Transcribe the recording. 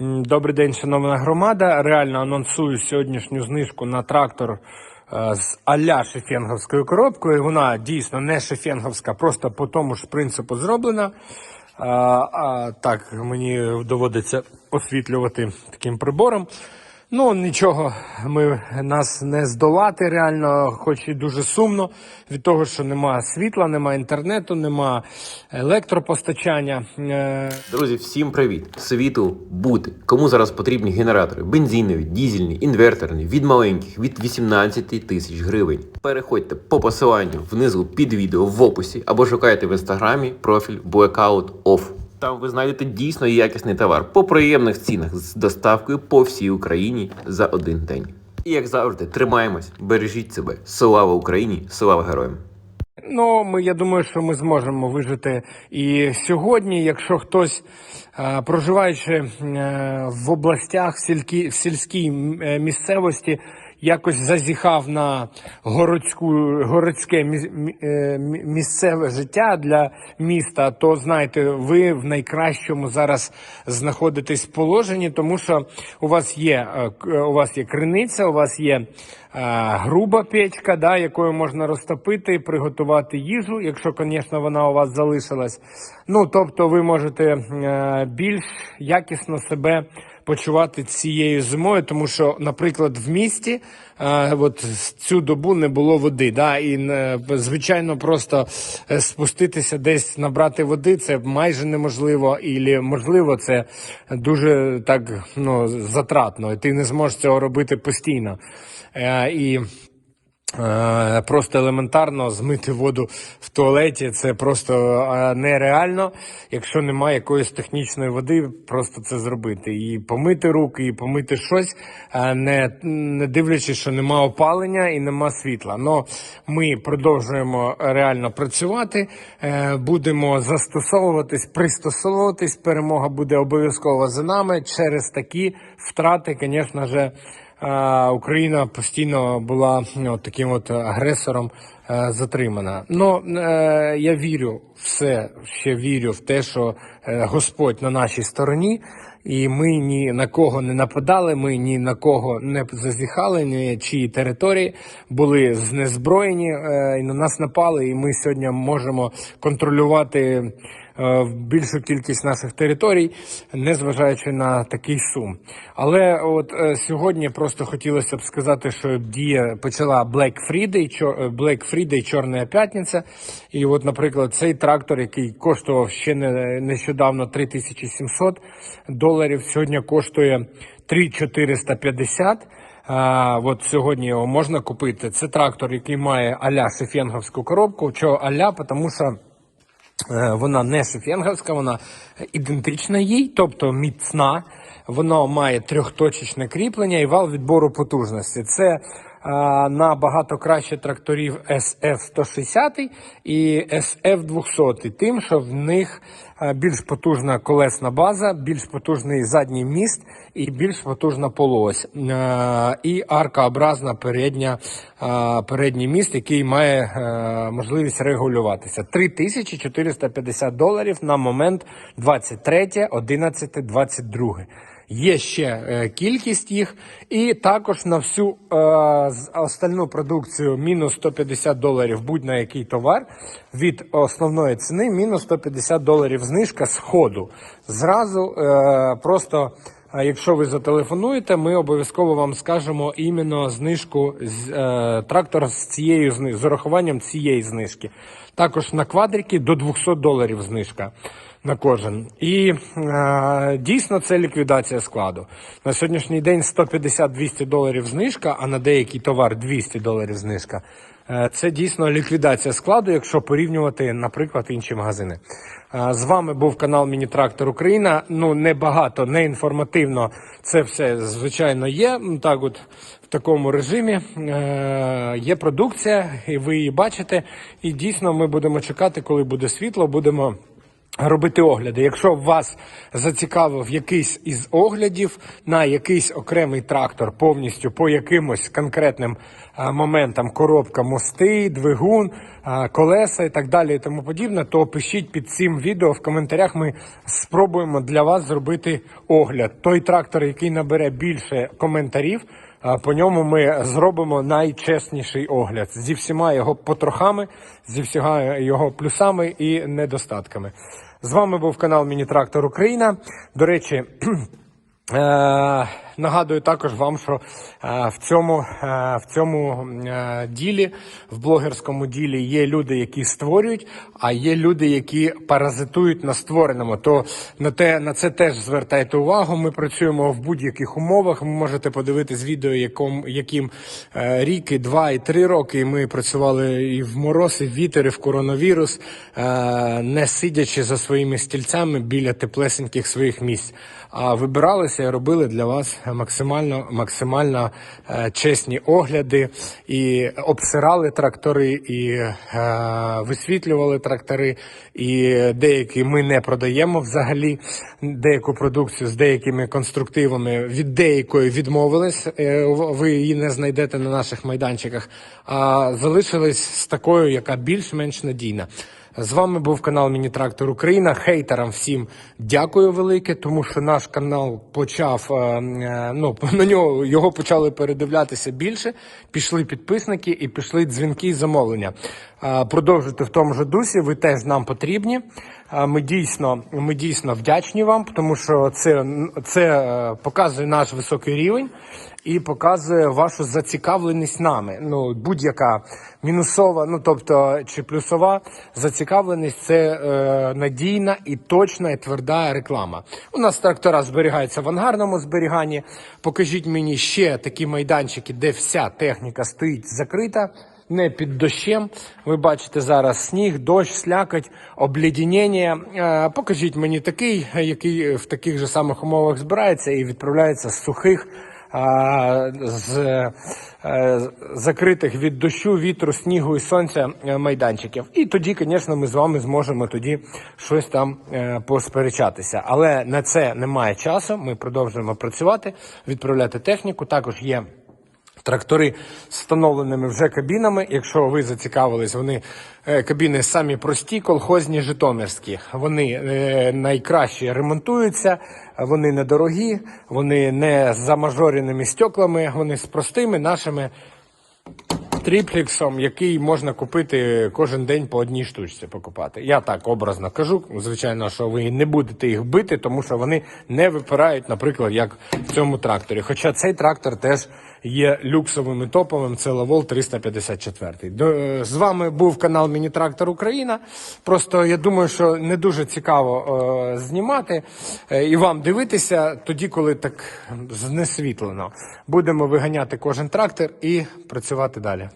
Добрий день, шановна громада. Реально анонсую сьогоднішню знижку на трактор е, з аля шефенговською коробкою. Вона дійсно не шефенговська, просто по тому ж принципу зроблена. А, а так мені доводиться освітлювати таким прибором. Ну нічого, ми нас не здолати реально, хоч і дуже сумно від того, що нема світла, нема інтернету, нема електропостачання. Е, Друзі, всім привіт! Світу бути. Кому зараз потрібні генератори? Бензинові, дізельні, інверторні, від маленьких, від 18 тисяч гривень. Переходьте по посиланню внизу під відео в описі або шукайте в інстаграмі профіль Blackout Off. Там ви знайдете дійсно якісний товар по приємних цінах з доставкою по всій Україні за один день. І як завжди, тримаємось, бережіть себе. Слава Україні! Слава героям! Ну, ми, я думаю, що ми зможемо вижити і сьогодні, якщо хтось, е, проживаючи е, в областях, в, сільській е, місцевості, якось зазіхав на городську, городське е, мі- місцеве життя для міста, то знаєте, ви в найкращому зараз знаходитесь положенні, тому що у вас є е, у вас є криниця, у вас є е, груба печка, да, якою можна розтопити, приготувати їжу, якщо, звісно, вона у вас залишилась. Ну, тобто, ви можете е, більш якісно себе почувати цією зимою, тому що, наприклад, в місті е, от цю добу не було води. Да, і е, звичайно, просто е, спуститися десь набрати води це майже неможливо, і можливо, це дуже так ну, затратно. І ти не зможеш цього робити постійно. Е, і Просто елементарно змити воду в туалеті це просто е, нереально, якщо немає якоїсь технічної води, просто це зробити. І помити руки, і помити щось, е, не, не дивлячись, що нема опалення і нема світла. Но ми продовжуємо реально працювати, е, будемо застосовуватись, пристосовуватись. Перемога буде обов'язково за нами. Через такі втрати, звісно ж. Україна постійно була от таким от агресором е, затримана. Ну е, я вірю, все ще вірю в те, що е, Господь на нашій стороні, і ми ні на кого не нападали, ми ні на кого не зазіхали, ні чиї території були знезброєні і на нас напали. І ми сьогодні можемо контролювати е, більшу кількість наших територій, незважаючи на такий сум. Але от е, сьогодні просто хотілося б сказати, що дія почала Black Friday, е, Black Friday, Чорна п'ятниця. І от, наприклад, цей трактор, який коштував ще не, нещодавно 3700 доларів, сьогодні коштує 3450. А, от сьогодні його можна купити. Це трактор, який має аля шефенговську коробку. Чого аля? Тому що Вона не шефенговська, вона ідентична їй, тобто міцна. Воно має трьохточечне кріплення і вал відбору потужності. Це е, набагато краще тракторів SF-160 і SF-200, тим, що в них більш потужна колесна база, більш потужний задній міст і більш потужна полуось. Е, І аркообразна передня, передній міст, який має е, можливість регулюватися. 3450 доларів на момент 23, 11, 22. Є ще е, кількість їх, і також на всю е, остальну продукцію мінус 150 доларів будь-на який товар від основної ціни мінус 150 доларів знижка з ходу. Зразу е, просто. А якщо ви зателефонуєте, ми обов'язково вам скажемо іменно знижку з е, трактор з цією з урахуванням цієї знижки. Також на квадрики до 200 доларів знижка на кожен. І е, дійсно це ліквідація складу. На сьогоднішній день 150-200 доларів знижка, а на деякий товар 200 доларів знижка. Е, Це дійсно ліквідація складу, якщо порівнювати, наприклад, інші магазини. Е, З вами був канал Міні-Трактор Україна. Ну не багато, не інформативно. Це все звичайно є. Так, от в такому режимі Е, є продукція, і ви її бачите. І дійсно ми будемо чекати, коли буде світло. Будемо робити огляди. Якщо вас зацікавив якийсь із оглядів на якийсь окремий трактор повністю по якимось конкретним е, моментам, коробка, мости, двигун, е, колеса і так далі, і тому подібне, то пишіть під цим відео в коментарях. Ми спробуємо для вас зробити огляд. Той трактор, який набере більше коментарів. По ньому ми зробимо найчесніший огляд зі всіма його потрохами, зі всіма його плюсами і недостатками. З вами був канал Міні-Трактор Україна. До речі, Е, нагадую також вам, що е, в цьому, е, в цьому е, ділі, в блогерському ділі, є люди, які створюють, а є люди, які паразитують на створеному. То на те на це теж звертайте увагу. Ми працюємо в будь-яких умовах. Ви можете подивитись відео, яком, яким рік, і два, і три роки. Ми працювали і в мороз, і в вітер, і в коронавірус, не сидячи за своїми стільцями біля теплесеньких своїх місць. А вибиралися і робили для вас максимально максимально е, чесні огляди і обсирали трактори, і е, висвітлювали трактори. І деякі ми не продаємо взагалі деяку продукцію з деякими конструктивами. Від деякої відмовились. е, Ви її не знайдете на наших майданчиках, а залишились з такою, яка більш-менш надійна. З вами був канал Міні-Трактор Україна. Хейтерам всім дякую велике, тому що наш канал почав е, е, ну на нього його почали передивлятися більше. Пішли підписники і пішли дзвінки і замовлення. Е, Продовжуйте в тому ж дусі. Ви теж нам потрібні. Ми дійсно, ми дійсно вдячні вам, тому що це, це показує наш високий рівень і показує вашу зацікавленість нами. Ну, будь-яка мінусова, ну тобто чи плюсова зацікавленість це е, надійна і точна і тверда реклама. У нас трактора зберігаються в ангарному зберіганні. Покажіть мені ще такі майданчики, де вся техніка стоїть закрита. Не під дощем. Ви бачите зараз сніг, дощ, слякоть, облідінення. Е, Покажіть мені такий, який в таких же самих умовах збирається і відправляється з сухих з е, закритих від дощу, вітру, снігу і сонця е, майданчиків. І тоді, звісно, ми з вами зможемо тоді щось там е, посперечатися. Але на це немає часу. Ми продовжуємо працювати, відправляти техніку. Також є. Трактори з встановленими вже кабінами. Якщо ви зацікавились, вони е, кабіни самі прості, колхозні, житомирські. Вони е, найкраще ремонтуються, вони недорогі, вони не з замажореними стеклами, вони з простими нашими тріплексом, який можна купити кожен день по одній штучці покупати. Я так образно кажу. Звичайно, що ви не будете їх бити, тому що вони не випирають, наприклад, як в цьому тракторі. Хоча цей трактор теж є люксовим і топовим. Це Лавол 354. До, е, з вами був канал Міні-Трактор Україна. Просто я думаю, що не дуже цікаво е, знімати е, і вам дивитися тоді, коли так знесвітлено. Будемо виганяти кожен трактор і працювати далі.